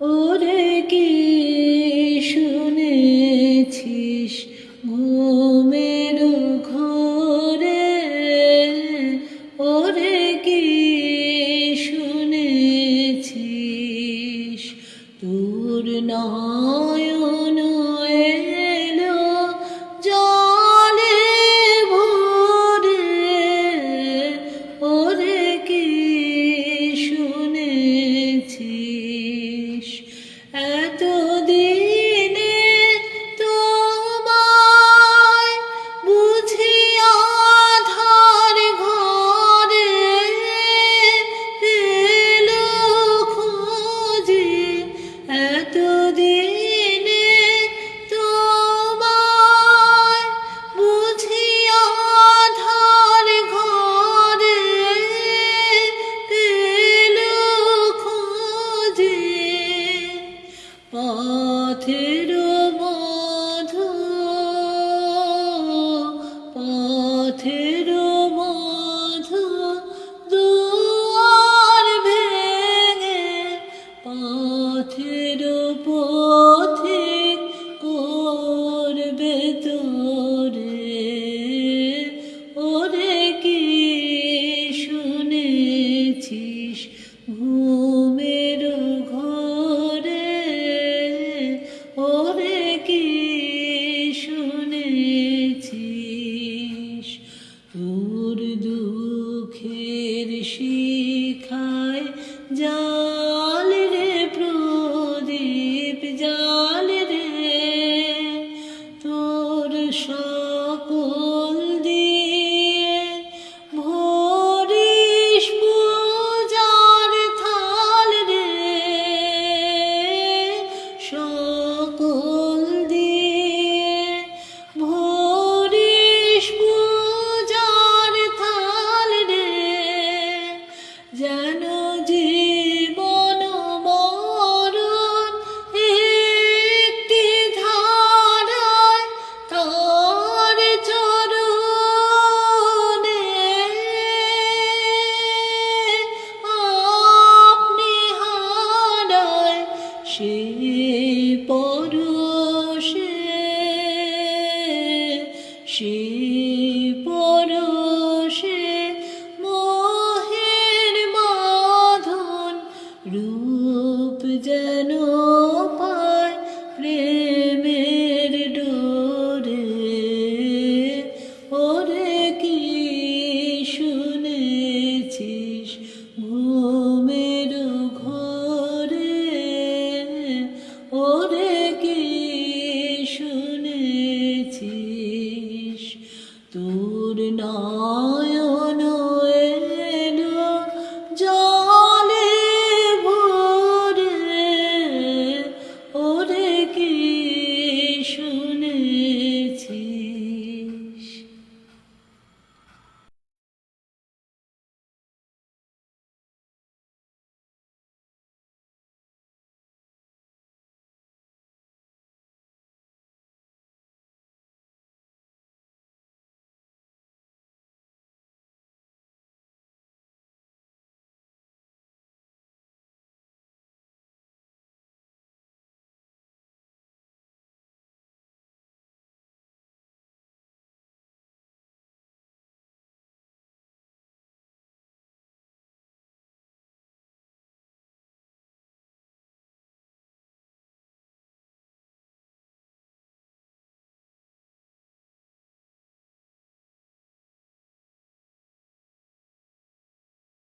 ওরে কি শুনেছিস ঘুমের ঘরে ওরে কি শুনেছিস তোর নাম পথেরও লেখায় যা পরশে মোহের মাধন রূপ যেন প্রেমের শুনেছিস ঘুমের ঘরে? ওরে